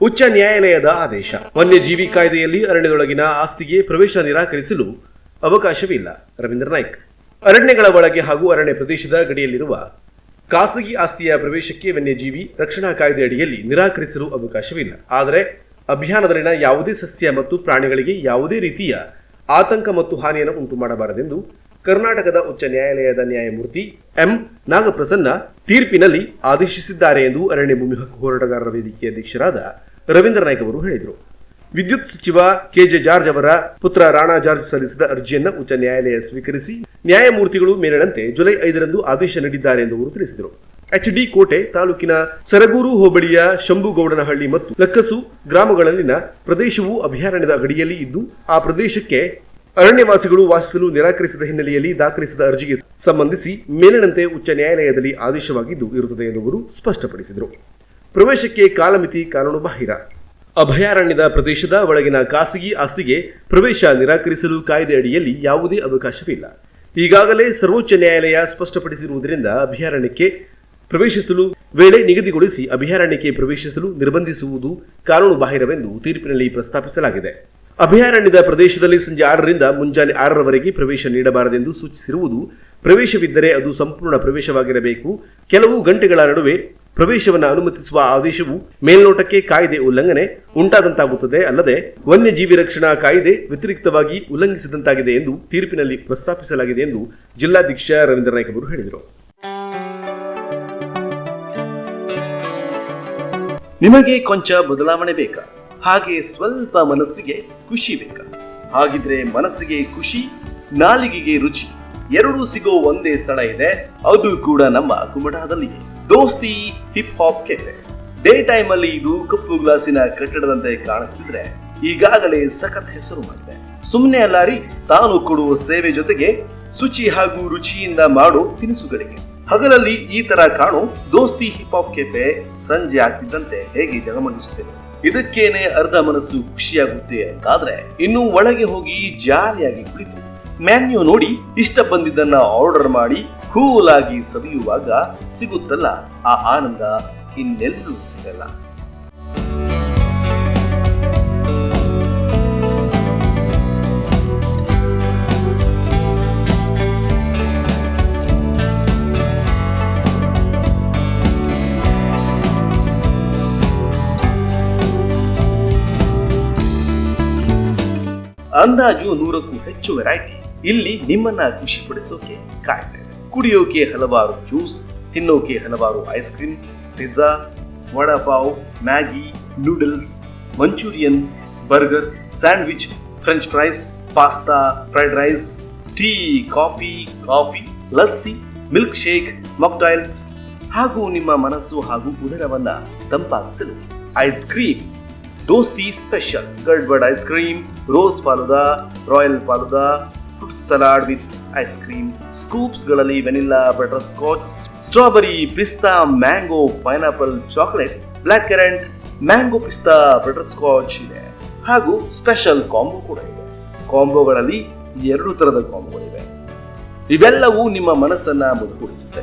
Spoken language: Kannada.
ಉಚ್ಚ ನ್ಯಾಯಾಲಯದ ಆದೇಶ. ವನ್ಯಜೀವಿ ಕಾಯ್ದೆಯಲ್ಲಿ ಅರಣ್ಯದೊಳಗಿನ ಆಸ್ತಿಗೆ ಪ್ರವೇಶ ನಿರಾಕರಿಸಲು ಅವಕಾಶವಿಲ್ಲ. ರವೀಂದ್ರ ನಾಯ್ಕ್. ಅರಣ್ಯಗಳ ಒಳಗೆ ಹಾಗೂ ಅರಣ್ಯ ಪ್ರದೇಶದ ಗಡಿಯಲ್ಲಿರುವ ಖಾಸಗಿ ಆಸ್ತಿಯ ಪ್ರವೇಶಕ್ಕೆ ವನ್ಯಜೀವಿ ರಕ್ಷಣಾ ಕಾಯ್ದೆ ಅಡಿಯಲ್ಲಿ ನಿರಾಕರಿಸಲು ಅವಕಾಶವಿಲ್ಲ. ಆದರೆ ಅಭಿಯಾನದಲ್ಲಿನ ಯಾವುದೇ ಸಸ್ಯ ಮತ್ತು ಪ್ರಾಣಿಗಳಿಗೆ ಯಾವುದೇ ರೀತಿಯ ಆತಂಕ ಮತ್ತು ಹಾನಿಯನ್ನು ಉಂಟು ಮಾಡಬಾರದೆಂದು ಕರ್ನಾಟಕದ ಉಚ್ಚ ನ್ಯಾಯಾಲಯದ ನ್ಯಾಯಮೂರ್ತಿ ಎಂ. ನಾಗಪ್ರಸನ್ನ ತೀರ್ಪಿನಲ್ಲಿ ಆದೇಶಿಸಿದ್ದಾರೆ ಎಂದು ಅರಣ್ಯ ಭೂಮಿ ಹಕ್ಕು ಹೋರಾಟಗಾರರ ವೇದಿಕೆಯ ಅಧ್ಯಕ್ಷರಾದ ರವೀಂದ್ರ ನಾಯ್ಕ ಅವರು ಹೇಳಿದರು. ವಿದ್ಯುತ್ ಸಚಿವ ಕೆಜೆ ಜಾರ್ಜ್ ಅವರ ಪುತ್ರ ರಾಣಾ ಜಾರ್ಜ್ ಸಲ್ಲಿಸಿದ ಅರ್ಜಿಯನ್ನು ಉಚ್ಚ ನ್ಯಾಯಾಲಯ ಸ್ವೀಕರಿಸಿ ನ್ಯಾಯಮೂರ್ತಿಗಳು ಮೇಲಿನಂತೆ ಜುಲೈ ಐದರಂದು ಆದೇಶ ನೀಡಿದ್ದಾರೆ ಎಂದು ಅವರು ತಿಳಿಸಿದರು. ಎಚ್ ಡಿ ಕೋಟೆ ತಾಲೂಕಿನ ಸರಗೂರು ಹೋಬಳಿಯ ಶಂಭುಗೌಡನಹಳ್ಳಿ ಮತ್ತು ಲಕ್ಕಸು ಗ್ರಾಮಗಳಲ್ಲಿನ ಪ್ರದೇಶವು ಅಭಯಾರಣ್ಯದ ಗಡಿಯಲ್ಲಿ ಇದ್ದು, ಆ ಪ್ರದೇಶಕ್ಕೆ ಅರಣ್ಯವಾಸಿಗಳು ವಾಸಿಸಲು ನಿರಾಕರಿಸಿದ ಹಿನ್ನೆಲೆಯಲ್ಲಿ ದಾಖಲಿಸಿದ ಅರ್ಜಿಗೆ ಸಂಬಂಧಿಸಿ ಮೇಲಿನಂತೆ ಉಚ್ಚ ನ್ಯಾಯಾಲಯದಲ್ಲಿ ಆದೇಶವಾಗಿದ್ದು ಇರುತ್ತದೆ ಎಂದು ಅವರು ಸ್ಪಷ್ಟಪಡಿಸಿದರು. ಪ್ರವೇಶಕ್ಕೆ ಕಾಲಮಿತಿ ಕಾನೂನು ಬಾಹಿರ. ಅಭಯಾರಣ್ಯದ ಪ್ರದೇಶದ ಒಳಗಿನ ಖಾಸಗಿ ಆಸ್ತಿಗೆ ಪ್ರವೇಶ ನಿರಾಕರಿಸಲು ಕಾಯ್ದೆ ಅಡಿಯಲ್ಲಿ ಯಾವುದೇ ಅವಕಾಶವಿಲ್ಲ. ಈಗಾಗಲೇ ಸರ್ವೋಚ್ಚ ನ್ಯಾಯಾಲಯ ಸ್ಪಷ್ಟಪಡಿಸಿರುವುದರಿಂದ ಅಭಯಾರಣ್ಯಕ್ಕೆ ಪ್ರವೇಶಿಸಲು ವೇಳೆ ನಿಗದಿಗೊಳಿಸಿ ಅಭಯಾರಣ್ಯಕ್ಕೆ ಪ್ರವೇಶಿಸಲು ನಿರ್ಬಂಧಿಸುವುದು ಕಾನೂನು ಬಾಹಿರವೆಂದು ತೀರ್ಪಿನಲ್ಲಿ ಪ್ರಸ್ತಾಪಿಸಲಾಗಿದೆ. ಅಭಯಾರಣ್ಯದ ಪ್ರದೇಶದಲ್ಲಿ ಸಂಜೆ ಆರರಿಂದ ಮುಂಜಾನೆ ಆರರವರೆಗೆ ಪ್ರವೇಶ ನೀಡಬಾರದೆಂದು ಸೂಚಿಸಿರುವುದು ಪ್ರವೇಶವಿದ್ದರೆ ಅದು ಸಂಪೂರ್ಣ ಪ್ರವೇಶವಾಗಿರಬೇಕು. ಕೆಲವು ಗಂಟೆಗಳ ನಡುವೆ ಪ್ರವೇಶವನ್ನು ಅನುಮತಿಸುವ ಆದೇಶವು ಮೇಲ್ನೋಟಕ್ಕೆ ಕಾಯ್ದೆ ಉಲ್ಲಂಘನೆ ಉಂಟಾದಂತಾಗುತ್ತದೆ. ಅಲ್ಲದೆ ವನ್ಯಜೀವಿ ರಕ್ಷಣಾ ಕಾಯ್ದೆ ವ್ಯತಿರಿಕ್ತವಾಗಿ ಉಲ್ಲಂಘಿಸಿದಂತಾಗಿದೆ ಎಂದು ತೀರ್ಪಿನಲ್ಲಿ ಪ್ರಸ್ತಾಪಿಸಲಾಗಿದೆ ಎಂದು ಜಿಲ್ಲಾಧ್ಯಕ್ಷ ರವೀಂದ್ರ ನಾಯ್ಕ ಅವರು ಹೇಳಿದರು. ನಿಮಗೆ ಕೊಂಚ ಬದಲಾವಣೆ ಬೇಕಾ? ಹಾಗೆ ಸ್ವಲ್ಪ ಮನಸ್ಸಿಗೆ ಖುಷಿ ಬೇಕಾ? ಹಾಗಿದ್ರೆ ಮನಸ್ಸಿಗೆ ಖುಷಿ, ನಾಲಿಗೆಗೆ ರುಚಿ, ಎರಡೂ ಸಿಗೋ ಒಂದೇ ಸ್ಥಳ ಇದೆ. ಅದು ಕೂಡ ನಮ್ಮ ಕುಮಟಾದಲ್ಲಿಯೇ. Dosti hip hop cafe. Day time ಅಲ್ಲಿ ಇದು ಕಪ್ಪು ಗ್ಲಾಸಿನ ಕಟ್ಟಡದಂತೆ ಕಾಣಿಸ್ತಿದ್ರೆ, ಈಗಾಗಲೇ ಸಖತ್ ಹೆಸರು ಮಾಡಿದೆ. ಸುಮ್ಮನೆ ಅಲ್ಲಾರಿ ತಾನು ಕೊಡುವ ಸೇವೆ ಜೊತೆಗೆ ಶುಚಿ ಹಾಗೂ ರುಚಿಯಿಂದ ಮಾಡೋ ತಿನಿಸುಗಳಿಗೆ. ಹಗಲಲ್ಲಿ ಈ ತರ ಕಾಣು ದೋಸ್ತಿ ಹಿಪ್ ಹಾಪ್ ಕೆಫೆ ಸಂಜೆ ಆಗ್ತಿದ್ದಂತೆ ಹೇಗೆ ಜಗಮಗಿಸುತ್ತೇನೆ ಇದಕ್ಕೇನೆ ಅರ್ಧ ಮನಸ್ಸು ಖುಷಿಯಾಗುತ್ತೆ ಅಂತಾದ್ರೆ, ಇನ್ನು ಒಳಗೆ ಹೋಗಿ ಜಾರಿಯಾಗಿ ಕುಳಿತು ಮ್ಯಾನ್ಯೂ ನೋಡಿ ಇಷ್ಟ ಬಂದಿದ್ದನ್ನ ಆರ್ಡರ್ ಮಾಡಿ ಕೂಲ್ ಆಗಿ ಸವಿಯುವಾಗ ಸಿಗುತ್ತಲ್ಲ ಆ ಆನಂದ ಇನ್ನೆಲ್ಲೂ ಸಿಗಲ್ಲ. ಅಂದಾಜು ನೂರಕ್ಕೂ ಹೆಚ್ಚು ವೆರೈಟಿ ಇಲ್ಲಿ ನಿಮ್ಮನ್ನ ಖುಷಿಪಡಿಸೋಕೆ ಕಾಯ್ತಾ ಇದೆ ಕುಡಿಯೋಕೆ ಹಲವಾರು ಜ್ಯೂಸ್, ತಿನ್ನೋಕೆ ಹಲವಾರು ice cream pizza vada pav Maggi noodles manchurian burger sandwich french fries pasta fried rice tea coffee coffee lassi milkshake mocktails ಹಾಗೂ ನಿಮ್ಮ ಮನಸ್ಸು ಹಾಗೂ ಉದರವನ್ನ ತಂಪಾಗಿಸಲು ice cream Dosti special gadbad ice cream rose falooda royal falooda fruit salad with ice cream ಸ್ಕೂಪ್ಸ್ಗಳಲ್ಲಿ vanilla butterscotch strawberry pista mango pineapple chocolate black currant mango pista butterscotch ಇದೆ. ಹಾಗೂ ಸ್ಪೆಷಲ್ ಕಾಂಬೋ ಕೂಡ ಇದೆ. ಕಾಂಬೋಗಳಲ್ಲಿ ಎರಡು ತರದ ಕಾಂಬೋಗಳಿವೆ ಇವೆಲ್ಲವೂ ನಿಮ್ಮ ಮನಸ್ಸನ್ನ ಮುದುಗೂಡಿಸುತ್ತೆ